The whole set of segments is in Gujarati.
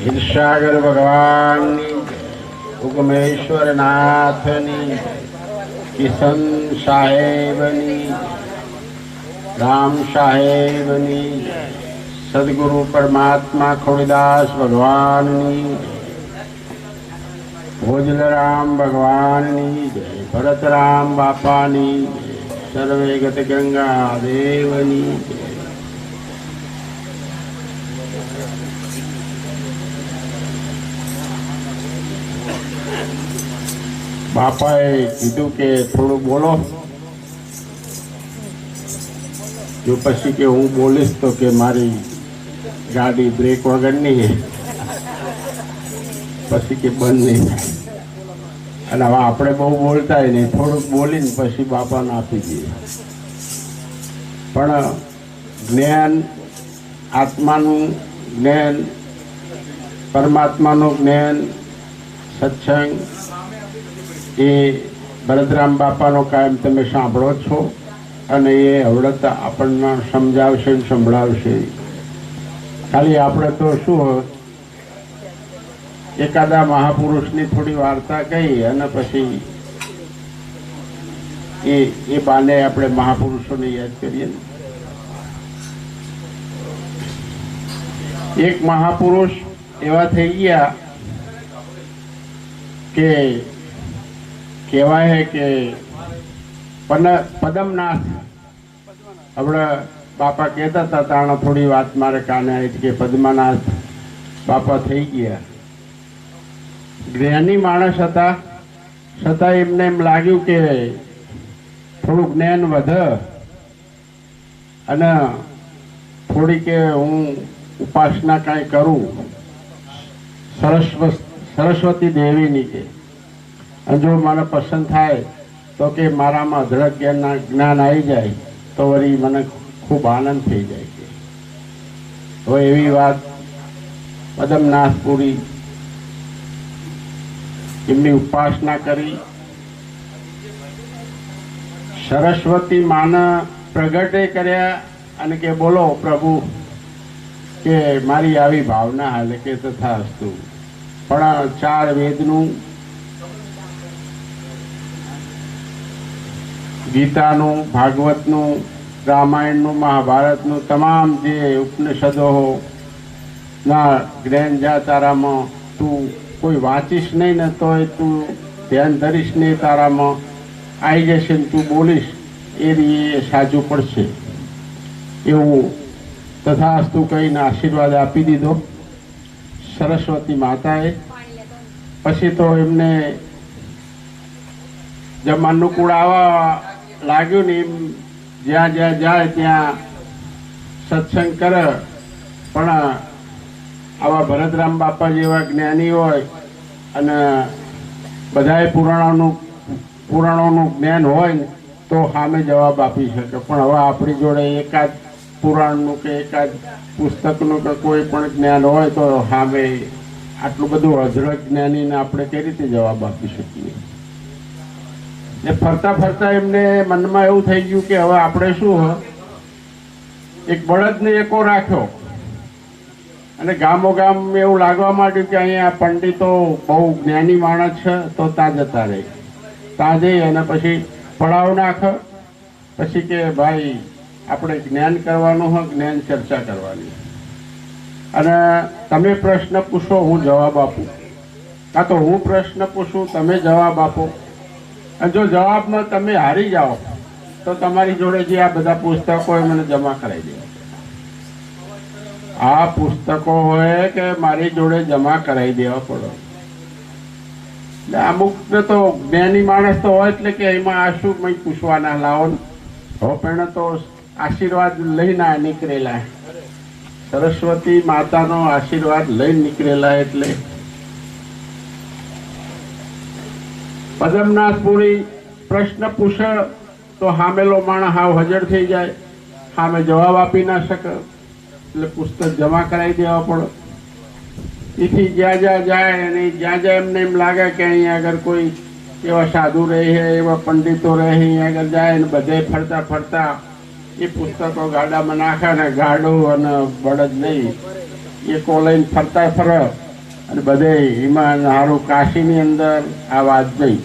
હિરસાગર ભગવાનની ઉગમેશ્વરનાથની કિશન સાહેબની, રામ સાહેબની, સદગુરુ પરમાત્મા ખોડીદાસ ભગવાનની, ભોજલરામ ભગવાનની, જય ભરતરામ બાપાની, સર્વે ગત ગંગા દેવની બાપાએ કીધું કે થોડું બોલો. જો પછી કે હું બોલીશ તો કે મારી ગાડી બ્રેક વગરની પછી કે બંધ નહીં અને હવે આપણે બહુ બોલતાય નહીં થોડુંક બોલીને પછી બાપાને આપી દઈએ પણ જ્ઞાન આત્માનું જ્ઞાન, પરમાત્માનું જ્ઞાન સત્સંગ એ બળદરામ બાપાનો કાયમ તમે સાંભળો છો અને એ હવડત આપણને સમજાવશે ને સંભળાવશે. ખાલી આપણે તો શું એકાદા મહાપુરુષની થોડી વાર્તા કહી અને પછી એ એ બાને આપણે મહાપુરુષોને યાદ કરીએ એક મહાપુરુષ એવા થઈ ગયા કે કહેવાય કે પદમનાથ. હમણાં બાપા કહેતા હતા, તાણે થોડી વાત મારે કાને આવી કે પદ્મનાથ બાપા થઈ ગયા. જ્ઞાની માણસ હતા. છતાં એમને એમ લાગ્યું કે થોડું જ્ઞાન વધે અને થોડી કે હું ઉપાસના કાંઈ કરું. સરસ્વ સરસ્વતી દેવીની કે અને જો મને પસંદ થાય તો કે મારામાં અઢળક જ્ઞાન જ્ઞાન આવી જાય, તો વળી મને ખૂબ આનંદ થઈ જાય. છે હવે એવી વાત પદમનાથપુરી એમની ઉપાસના કરી. સરસ્વતી માના પ્રગટે કર્યા અને કે બોલો પ્રભુ કે મારી આવી ભાવના હાલે કે તથા હસ્તુ પણ ચાર વેદનું ગીતાનું, ભાગવતનું, રામાયણનું, મહાભારતનું તમામ જે ઉપનિષદો ના જ્ઞાન જા તારામાં તું કોઈ વાંચીશ નહીં ને તોય તું ધ્યાન ધરીશ નહીં તારામાં આવી જશે ને તું બોલીશ, એ રીતે સાચું પડશે. એવું તથાસ્તુ કહીને આશીર્વાદ આપી દીધો. સરસ્વતી માતાએ. પછી તો એમને જેમ આવવા લાગ્યું ને એમ જ્યાં જ્યાં જાય ત્યાં સત્સંગ કરે. પણ આવા ભરતરામ બાપા જેવા જ્ઞાની હોય અને બધાએ પુરાણોનું પુરાણોનું જ્ઞાન હોય ને તો સામે જવાબ આપી શકે. પણ હવે આપણી જોડે એકાદ પુરાણનું કે એકાદ પુસ્તકનું કે કોઈ પણ જ્ઞાન હોય તો સામે આટલું બધું અજરક જ્ઞાનીને આપણે કઈ રીતે જવાબ આપી શકીએ? ને ફરતા ફરતા એમને મનમાં એવું થઈ ગયું કે હવે આપણે શું એક બળદને એકો રાખ્યો. અને ગામો ગામ એવું લાગવા માંડ્યું કે અહીંયા પંડિતો બહુ જ્ઞાની માણસ છે, તો ત્યાં જતા રહે. ત્યાં જઈ અને પછી પડાવ નાખ. પછી કે ભાઈ, આપણે જ્ઞાન કરવાનું હોય જ્ઞાન ચર્ચા કરવાની. અને તમે પ્રશ્ન પૂછો, હું જવાબ આપું. કાં તો હું પ્રશ્ન પૂછું, તમે જવાબ આપો. અને જો જવાબમાં તમે હારી જાઓ, તો તમારી જોડે જે આ બધા પુસ્તકો હોય મને જમા કરાવી દેવા આ પુસ્તકો હોય કે મારી જોડે જમા કરાવી દેવા પડો. એટલે અમુક તો જ્ઞાની માણસ તો હોય એટલે કે એમાં આ શું કંઈ પૂછવાના, લાવો હો, પણ તો આશીર્વાદ લઈને નીકળેલા. સરસ્વતી માતાનો આશીર્વાદ લઈને નીકળેલા એટલે પદમનાથપુરી પ્રશ્ન પૂછે તો હામેલો માણસ હાવ હજર થઈ જાય. સામે જવાબ આપી ના શકે. એટલે પુસ્તક જમા કરાવી દેવા પડે. એથી જ્યાં જ્યાં જાય અને જ્યાં જ્યાં એમને એમ લાગે કે અહીંયા આગળ કોઈ એવા સાધુ રહે છે, એવા પંડિતો રહે અહીંયા આગળ જાય અને બધે ફરતા ફરતા એ પુસ્તકો ગાડામાં નાખે ને ગાડું અને બળદ નહીં એ કોલેજ ફરતા ફરે. અને બધે હિમાન હારું કાશીની અંદર આ વાત જઈ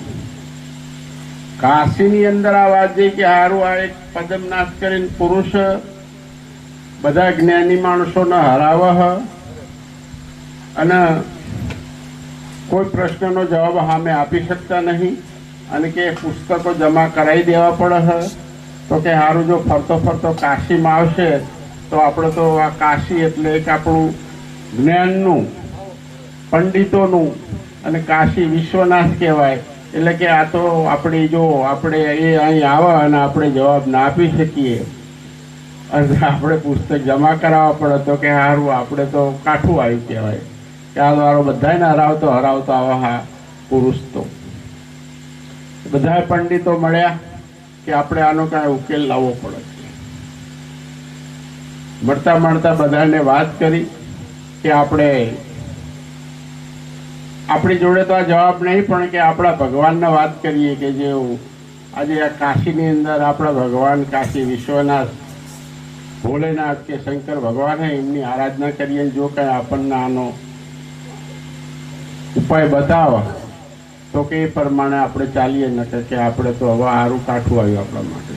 કાશીની અંદર આ વાત જઈ કે હારું આ એક પદમનાથ કરીને પુરુષ, બધા જ્ઞાની માણસોને હરાવે હ અને કોઈ પ્રશ્નનો જવાબ સામે આપી શકતા નહીં અને કે પુસ્તકો જમા કરાવી દેવા પડે તો કે સારું જો ફરતો ફરતો કાશીમાં આવશે, તો આપણે તો આ કાશી એટલે એક આપણું જ્ઞાનનું પંડિતોનું અને કાશી વિશ્વનાથ કહેવાય. એટલે કે આ તો આપણે જો આપણે એ અહીં આવા અને આપણે જવાબ ના આપી શકીએ. અને આપણે પુસ્તક જમા કરાવવા પડે તો કે સારું આપણે તો કાઠું આવ્યું કહેવાય. કે આ વાળો બધાને હરાવતો હરાવતો આવા હા પુરુષ તો. બધા પંડિતો મળ્યા કે આપણે આનો કાંઈ ઉકેલ લાવવો પડે. મળતા મળતા બધાને વાત કરી કે આપણે આપણી જોડે તો આ જવાબ નહીં, પણ કે આપણા ભગવાનને વાત કરીએ કે જે આજે આ કાશીની અંદર આપણા ભગવાન કાશી વિશ્વનાથ ભોલેનાથ કે શંકર ભગવાને એમની આરાધના કરીએ, જો કાંઈ આપણને આનો ઉપાય બતાવો, તો કે એ પ્રમાણે આપણે ચાલીએ ન કે આપણે તો હવે સારું કાઠું આવ્યું આપણા માટે.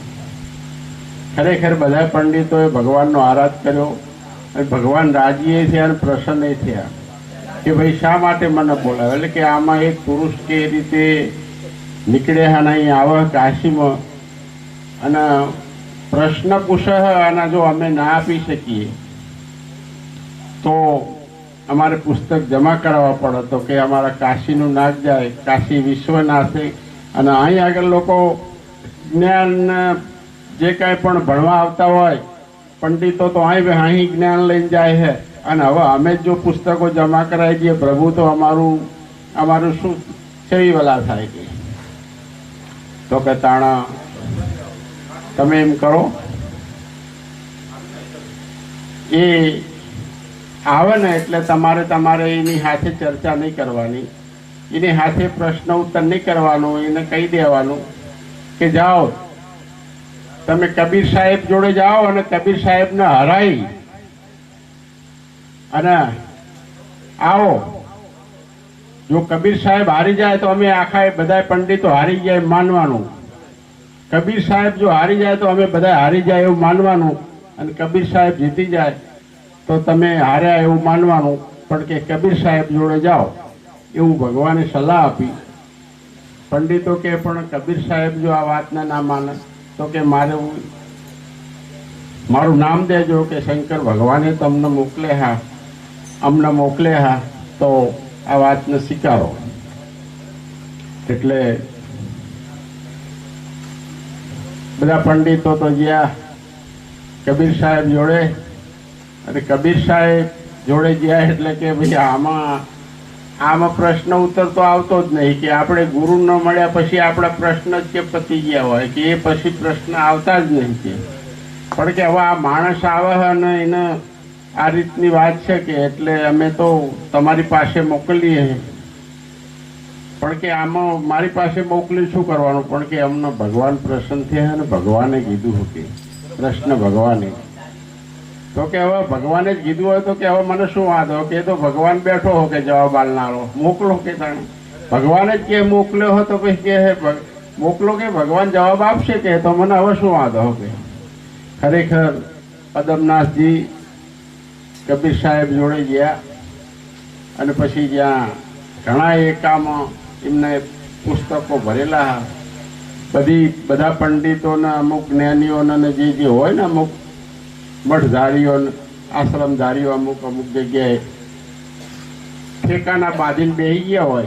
ખરેખર બધા પંડિતોએ ભગવાનનો આરાધ કર્યો, અને ભગવાન રાજીએ થયા અને પ્રસન્ન થયા. કે ભાઈ શા માટે મને બોલાવે એટલે કે આમાં એક પુરુષ કે રીતે નીકળે અને અહીં આવે કાશીમાં. અને પ્રશ્ન પૂછે અને જો અમે ના આપી શકીએ, તો અમારે પુસ્તક જમા કરાવવા પડે તો કે અમારા કાશીનું નાશ જાય, કાશી વિશ્વનાથે અને અહીં આગળ લોકો જ્ઞાન જે કાંઈ પણ ભણવા આવતા હોય, પંડિતો તો અહીં અહીં જ્ઞાન લઈને જાય છે અને હવે અમે જ પુસ્તકો જમા કરાવી દઈએ, પ્રભુ તો અમારું અમારું શું સેવી વલા થાય કે? તો કે તાણા, તમે એમ કરો. એ આવે ને એટલે તમારે તમારે એની સાથે ચર્ચા નહીં કરવાની. એની સાથે પ્રશ્ન ઉત્તર નહીં કરવાનું, એને કહી દેવાનું કે જાઓ. તમે કબીર સાહેબ જોડે જાઓ અને કબીર સાહેબને હરાઈ. અને આવો. જો કબીર સાહેબ હારી જાય તો અમે આખા બધા પંડિતો હારી જાય માનવાનું. કબીર સાહેબ જો હારી જાય તો અમે બધા હારી જાય એવું માનવાનું. અને કબીર સાહેબ જીતી જાય તો તમે હાર્યા એવું માનવાનું. પણ કે કબીર સાહેબ જોડે જાઓ. એવું ભગવાને સલાહ આપી. પંડિતો કે પણ કબીર સાહેબ જો આ વાતને ના માને, તો કે મારે મારું નામ દેજો કે શંકર ભગવાને તમને મોકલે હા. અમને મોકલે હા તો આ વાતને સ્વીકારો. એટલે બધા પંડિતો તો ગયા કબીર સાહેબ જોડે, અને કબીર સાહેબ જોડે ગયા એટલે કે ભાઈ આમાં આમાં પ્રશ્ન ઉત્તર તો આવતો જ નહીં કે આપણે ગુરુ ન મળ્યા પછી આપણા પ્રશ્ન જ કે પતી ગયા હોય કે એ પછી પ્રશ્ન આવતા જ નહીં કે. પણ કે હવે આ માણસ આવે અને એને આ રીતની વાત છે કે એટલે અમે તો તમારી પાસે મોકલીએ. પણ કે આમાં મારી પાસે મોકલી શું કરવાનું? પણ કે અમને ભગવાન પ્રસન્ન થયા અને ભગવાને કીધું કે પ્રશ્ન ભગવાને. તો કે હવે ભગવાને જ કીધું હોય તો કે હવે મને શું વાંધો કે તો ભગવાન બેઠો હો કે જવાબ આલનારો મોકલો કે તાણે ભગવાન જ કે મોકલ્યો હો તો પછી કે મોકલો કે ભગવાન જવાબ આપશે કે તો મને હવે શું વાંધો કે ખરેખર પદમનાથજી કબીર સાહેબ જોડે ગયા અને પછી જ્યાં ઘણા એકામાં એમને પુસ્તકો ભરેલા. બધી, બધા પંડિતોને, અમુક જ્ઞાનીઓને જે જે હોય ને અમુક મઠધારીઓ, આશ્રમધારીઓ અમુક અમુક જગ્યાએ ઠેકાના બાંધીને બેસી ગયા હોય.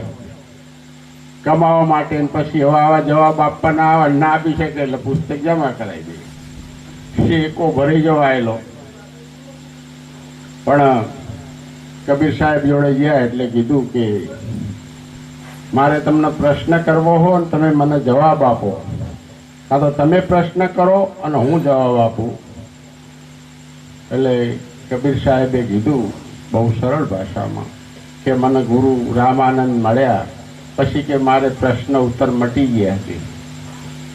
કમાવા માટે પછી હવે આવા જવાબ આપવાના આવે ના આપી શકે એટલે પુસ્તક જમા કરાવી દે. શેકો ભરી જવાયેલો. પણ કબીર સાહેબ જોડે ગયા એટલે કીધું કે, મારે તમને પ્રશ્ન કરવો હો અને તમે મને જવાબ આપો. કાં તો તમે પ્રશ્ન કરો અને હું જવાબ આપું. એટલે કબીર સાહેબે કીધું, બહુ સરળ ભાષામાં, કે મને ગુરુ રામાનંદ મળ્યા પછી કે મારે પ્રશ્ન ઉત્તર મટી ગયા છે.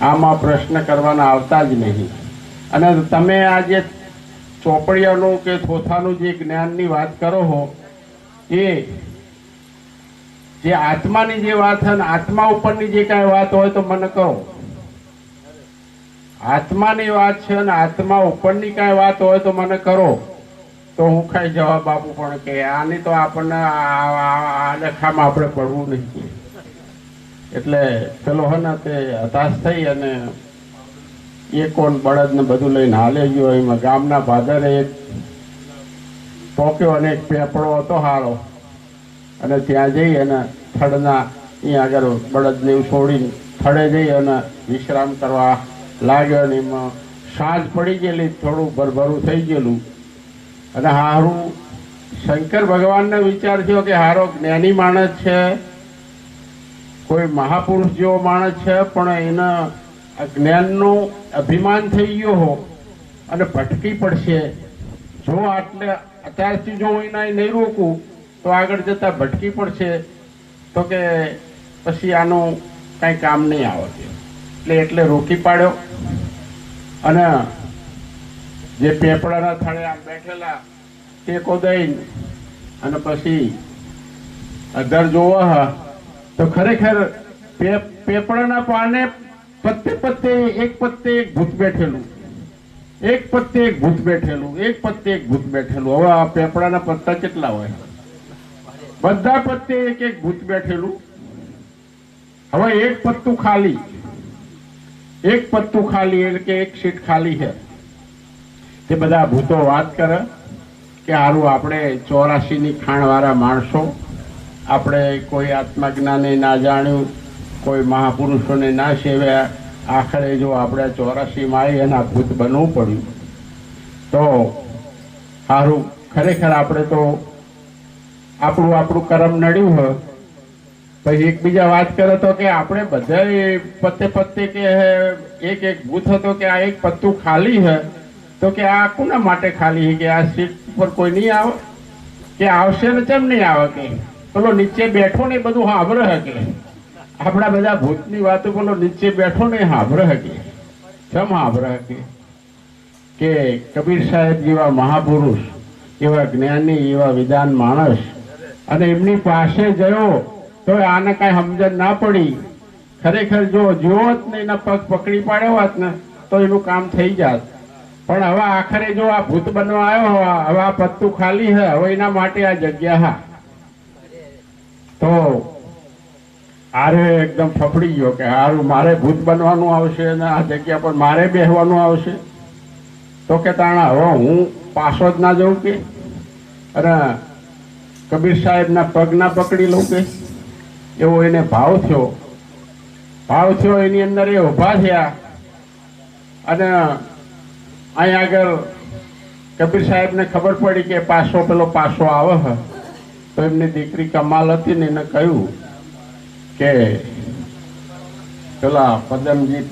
આમાં પ્રશ્ન કરવાના આવતા જ નહીં. અને તમે આ જે ચોપડિયાનું કે થોથાનું જે જ્ઞાનની વાત કરો હો, એ જે આત્માની જે વાત છે આત્મા ઉપરની જે કાંઈ વાત હોય તો મને કહો. આત્માની વાત છે ને, આત્મા ઉપરની કાંઈ વાત હોય તો મને કરો. તો હું કાંઈ જવાબ આપું પણ કે આની તો આપણને આ લેખામાં આપણે પડવું નહીં. એટલે પેલો હે ને તે હતાશ થઈ અને એ કોણ બળદ ને બધું લઈને હાલે ગયો, એમાં ગામના ભાદરે એક પોક્યો અને એક પેપડો હતો હારો અને ત્યાં જઈ અને થડના અહીંયા આગળ બળદને એવું છોડીને થડે જઈ અને વિશ્રામ કરવા લાગ્યો અને એમાં સાંજ પડી ગયેલી, થોડું ભરભરું થઈ ગયેલું. અને હારું શંકર ભગવાનને વિચાર થયો કે હારો જ્ઞાની માણસ છે, કોઈ મહાપુરુષ જેવો માણસ છે, પણ એના જ્ઞાનનું અભિમાન થઈ ગયો હો અને ભટકી પડશે. જો આટલે અત્યારથી જો હું એના નહીં રોકું, તો આગળ જતા ભટકી પડશે. તો કે પછી આનું કાંઈ કામ નહીં આવે એટલે એટલે રોકી પાડ્યો. અને જે પેપડાના થાળે આમ બેઠેલા ટેકો દઈને અને પછી અધર જોવા તો ખરેખર પેપડાના પાને પત્તે પત્તે એક પત્તે એક ભૂત બેઠેલું. એક પત્તે એક ભૂત બેઠેલું. એક પત્તે એક ભૂત બેઠેલું. હવે આ પેપડાના પત્તા કેટલા હોય? બધા પત્તે એક એક ભૂત બેઠેલું. હવે એક પત્તું ખાલી. એક પત્તું ખાલી એટલે કે એક સીટ ખાલી છે. તે બધા ભૂતો વાત કરે કે સારું આપણે ચોરાસીની ખાણવાળા માણસો, આપણે કોઈ આત્મજ્ઞાને ના જાણ્યું કોઈ મહાપુરુષોને ના સેવ્યા આખરે જો આપણે ચોરાસીમાં આવી એના ભૂત બનવું પડ્યું. તો સારું ખરેખર આપણે તો આપણું આપણું કરમ નડ્યું હોય પછી એકબીજા વાત કરે તો કે આપણે બધા પત્તે પત્તે કે એક એક ભૂત હતો કે આ એક પત્તું ખાલી હે. તો કે આ કોના માટે ખાલી હે કે આ સીટ પર કોઈ નહીં આવે? કે આવશે ને કેમ નહીં આવે કે? પેલો નીચે બેઠો ને બધું સાંભળે હે કે? આપણા બધા ભૂતની વાતો બોલો નીચે બેઠો ને એ હકે. કેમ સાંભળે હકે? કે કબીર સાહેબ જેવા મહાપુરુષ, એવા જ્ઞાની, એવા વિધાન માણસ અને એમની પાસે ગયો તો આને કાંઈ સમજણ ના પડી. ખરેખર જો જોવો જ ને એના પગ પકડી પાડ્યો હોત ને, તો એનું કામ થઈ જાત. પણ હવે આખરે જો આ ભૂત બનવા આવ્યો હવે આ પત્તું ખાલી હે, હવે એના માટે આ જગ્યા હા. તો આરે એકદમ ફફડી ગયો કે હારું, મારે ભૂત બનવાનું આવશે અને આ જગ્યા પર મારે બેહવાનું આવશે? તો કે તાણા, હવે હું પાછો જ ના જઉં કે? અને કબીર સાહેબના પગ ના પકડી લઉં કે? એવો એને ભાવ થયો. ભાવ થયો એની અંદર એ ઊભા થયા. અને અહીં આગળ કબીર સાહેબને ખબર પડી કે પાછો પેલો પાછો આવે તો એમની દીકરી કમાલ હતી ને એને કહ્યું કે પેલા પદમજી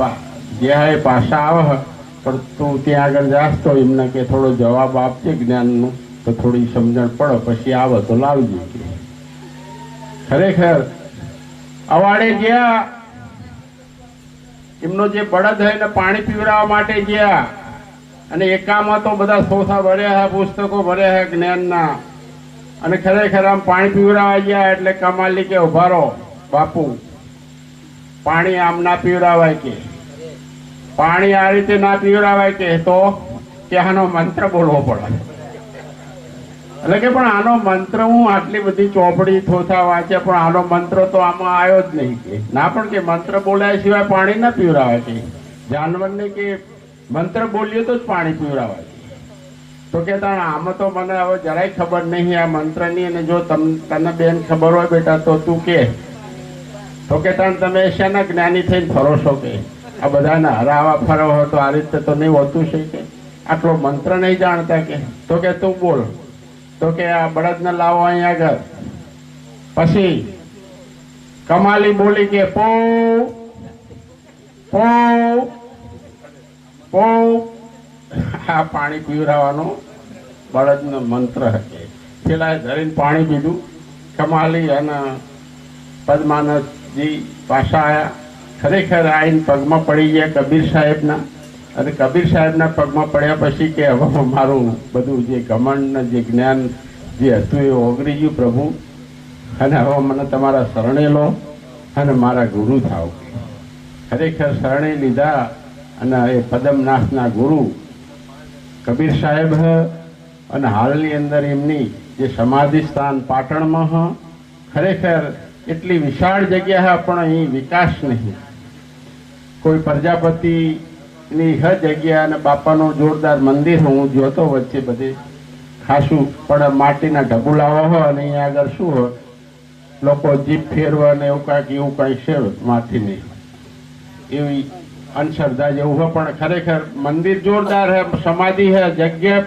જે પાછા આવે, પણ તું ત્યાં આગળ જાશ તો એમને કે થોડો જવાબ આપજે જ્ઞાનનું, તો થોડી સમજણ પડે, પછી આવે તો લાવજે ખરેખર, અવાડે ગયા, એમનો જે બળદ હોય એને પાણી પીવડાવવા માટે ગયા, અને એકામાં તો બધા સોથા ભર્યા છે પુસ્તકો ભર્યા છે જ્ઞાનના, અને ખરેખર આમ પાણી પીવડાવવા ગયા એટલે કમાલી કે ઊભા રહો. બાપુ, પાણી આમ ના પીવડાવાય કે? પાણી આ રીતે ના પીવડાવાય કે? તો ત્યાંનો મંત્ર બોલવો પડે. એટલે કે પણ આનો મંત્ર હું આટલી બધી ચોપડી થોથા વાંચે પણ આનો મંત્ર તો આમાં આવ્યો જ નહીં કે. ના પણ કે મંત્ર બોલાય સિવાય પાણી ના પીવડાવાય કે. જાનવરને કે મંત્ર બોલીએ તો જ પાણી પીવડાવાય તો કે તાણ આમાં તો મને હવે જરાય ખબર નહીં આ મંત્રની અને જો તમ, તને બેન ખબર હોય બેટા, તો તું કે. તો કે તાણ તમે શેના જ્ઞાની થઈને ફરો છો કે? આ બધાને હરાવા ફરવા તો આ રીતે તો નહીં હોતું છે કે? આટલો મંત્ર નહીં જાણતા કે? તો કે તું બોલ. તો કે આ બળદને લાવો અહીંયા આગળ. પછી કમાલી બોલી કે પો પો પો આ પાણી પીવરાવાનો બળદનો મંત્ર હશે પેલા ધરીને પાણી પીધું. કમાલી અને પદ્માનંદજી પાછા આવ્યા ખરેખર આઈને પગમાં પડી ગયા કબીર સાહેબના. અને કબીર સાહેબના પગમાં પડ્યા પછી કે હવે મારું બધું જે ઘમંડ ને જે જ્ઞાન જે હતું એ ઓગળી ગયું પ્રભુ. અને હવે મને તમારા શરણે લો અને મારા ગુરુ થાવ ખરેખર શરણે લીધા અને એ પદમનાથના ગુરુ કબીર સાહેબ અને હાલની અંદર એમની જે સમાધિ સ્થાન પાટણમાં ખરેખર એટલી વિશાળ જગ્યા હે, પણ અહીં વિકાસ નહીં. કોઈ પ્રજાપતિની હ જગ્યા અને બાપાનું જોરદાર મંદિર હું જોતો વચ્ચે બધે ખાસું, પણ માટીના ઢબુલાવા હોય અને અહીંયા આગળ શું હોય? લોકો જીપ ફેરવા ને એવું કાંઈક, એવું કાંઈ છે માટીની. એવી અંધશ્રદ્ધા જેવું હોય, પણ ખરેખર મંદિર જોરદાર હે, સમાધિ હે, જગ્યા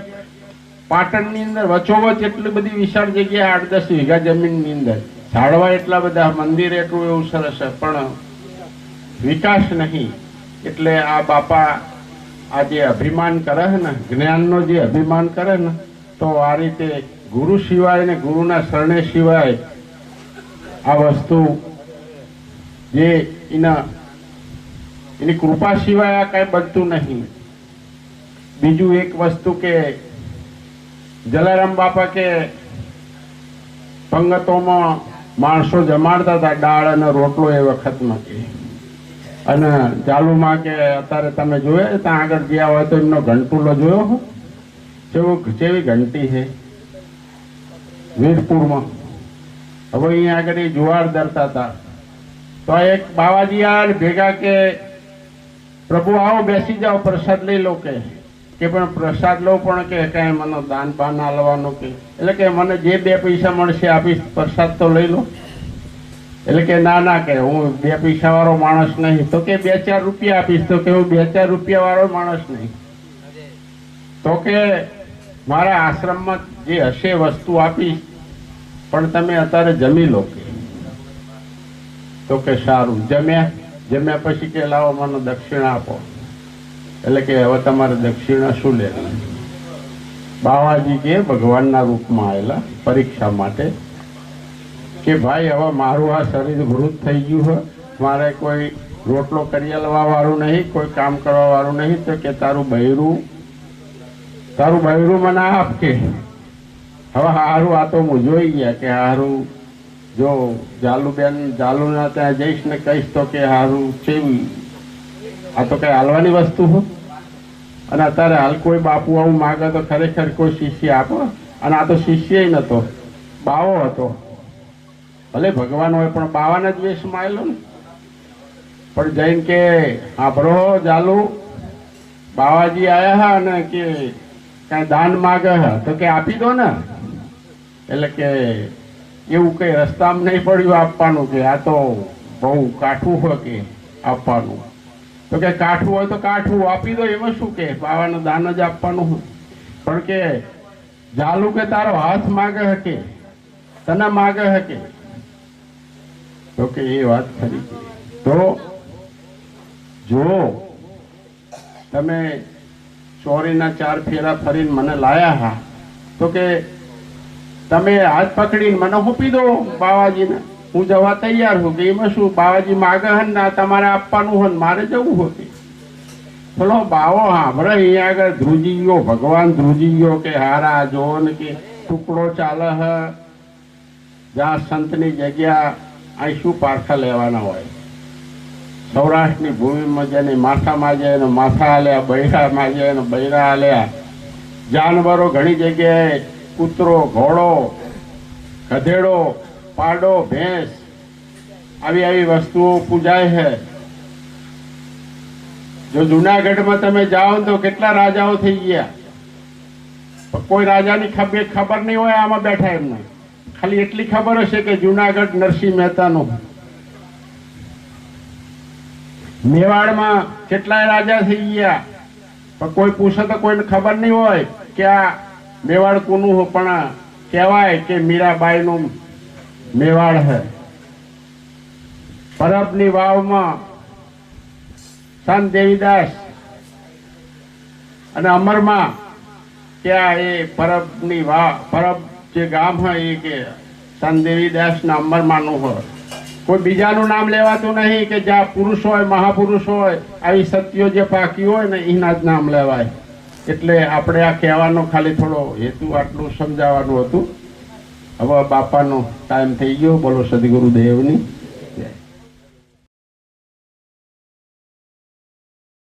પાટણની અંદર વચોવચ એટલી બધી વિશાળ જગ્યા આઠ દસ વીઘા જમીનની અંદર. ઝાડવા એટલા બધા મંદિર એટલું એવું સરસ છે, પણ વિકાસ નહીં. એટલે આ બાપા આ જે અભિમાન કરે છે ને, જ્ઞાનનો જે અભિમાન કરે ને, તો આ રીતે ગુરુ સિવાય ને ગુરુના શરણે સિવાય આ વસ્તુ જે એના એની કૃપા સિવાય આ કઈ બનતું નહીં. બીજું એક વસ્તુ કે જલારામ બાપા કે પંગતોમાં માણસો જમાડતા હતા દાળ અને રોટલો એ વખતમાં. અને ચાલુમાં કે અત્યારે તમે જોયા ત્યાં આગળ ગયા હોય તો એમનો ઘંટુલો જોયો હો? જેવો જેવી ઘંટી છે. વીરપુરમાં. હવે અહીંયા આગળ એ જુવાર ધરતા હતા. તો એક બાવાજી આ ભેગા કે, પ્રભુ આવો, બેસી જાઓ, પ્રસાદ લઈ લો કે કે પણ પ્રસાદ લો પણ કે કાંઈ મને દાન પાન હાલવાનું કે? એટલે કે મને જે બે પૈસા મળશે આપીશ, પ્રસાદ તો લઈ લો એટલે કે ના ના કે હું બે પૈસાવાળો માણસ નહીં. તો કે બે ચાર રૂપિયા આપીશ, તો કે હું બે ચાર રૂપિયાવાળો માણસ નહીં. તો કે મારા આશ્રમમાં જે હશે વસ્તુ આપીશ, પણ તમે અત્યારે જમી લો કે. તો કે સારું. જમ્યા જમ્યા પછી કે લાવો મને દક્ષિણા આપો. એટલે કે હવે તમારે દક્ષિણા શું લેવી? બાવાજી કે ભગવાનના રૂપમાં આવેલા પરીક્ષા માટે કે ભાઈ, હવે મારું આ શરીર વૃદ્ધ થઈ ગયું છે. મારે કોઈ રોટલો કરી વાળું નહીં, કોઈ કામ કરવા વાળું નહીં, તો કે તારું બૈરું તારું બૈરું મને આપ કે હવે હારું, આ તો હું જોઈ ગયા કે હારું, જો જાલુબેન, જાલુના ત્યાં જઈશ ને કહીશ તો કે હારું, કેવી આ તો કઈ હાલવાની વસ્તુ હો. અને અત્યારે હાલ કોઈ બાપુ આવું માગે તો ખરેખર કોઈ શિષ્ય આપો. અને આ તો શિષ્ય નતો. બાવો હતો. ભલે ભગવાન હોય, પણ બાવાના જ વેશમાં આવેલો ને. પણ જઈને કે આભરો જાલુ બાવાજી આવ્યા હા અને કે, કાંઈ દાન માગે હા. તો કે, આપી દો ને. એટલે કે, એવું કઈ રસ્તામાં નહીં પડ્યું આપવાનું કે, આ તો બહુ કાઠું હોય કે, આપવાનું. તો કે કાઠું હોય તો કાઠું, આપી દો, એમાં શું કે? બાવાને દાન જ આપવાનું હોય. પણ કે જાલુ કે તારો હાથ માગે હકે? તને માગે હકે? તો કે એ વાત ખરી. તો જો તમે ચોરીના ચાર ફેરા ફરીને મને લાયા હા, તો કે તમે હાથ પકડીને મને હોપી દો બાવાજીને. હું જવા તૈયાર છું કે એમાં શું? બાવાજી માગે હન ને તમારે આપવાનું હોય મારે જવું હોય ચલો બાવો, હાંભળે, અહીંયા આગળ ધ્રુજી ગયો ભગવાન ધ્રુજી ગયો કે હારા જો ને કે ટુકડો ચાલે હ. જ્યાં સંતની જગ્યા અહીં શું પારખા લેવાના હોય? સૌરાષ્ટ્રની ભૂમિમાં જેને માથામાં માજે એને માથા આલ્યા, બૈરામાં માજે એને બૈરા આલ્યા. જાનવરો ઘણી જગ્યાએ કૂતરો, ઘોડો, ગધેડો પાડો ભેંસ આવી આવી વસ્તુઓ પૂજાય છે જો જુનાગઢમાં તમે જાઓ ને તો કેટલા રાજાઓ થઈ ગયા પણ કોઈ રાજાની ખબર ખબર નહીં હોય આમાં બેઠા એમને ખાલી એટલી ખબર હશે કે જુનાગઢ નરસિંહ મહેતાનું મેવાડમાં કેટલાય રાજા થઈ ગયા પણ કોઈ પૂછે તો કોઈને ખબર નહીં હોય કે આ મેવાડ કોનું હો પણ કહેવાય કે મીરાબાઈનું મેવાડ હે. પરબની વાવમાં સંત દેવીદાસ અને અમરમાં ત્યાં એ પરબની વાવ પરબ જે ગામ હોય એ કે સંત દેવીદાસના અમરમાંનું હોય. કોઈ બીજાનું નામ લેવાતું નહીં કે જ્યાં પુરુષ હોય, મહાપુરુષ હોય, આવી સત્યો જે પાકી હોય ને એના જ નામ લેવાય. એટલે આપણે આ કહેવાનો ખાલી થોડો હેતુ આટલું સમજાવવાનું હતું. હવે બાપાનો ટાઈમ થઈ ગયો બોલો સદગુરુ દેવની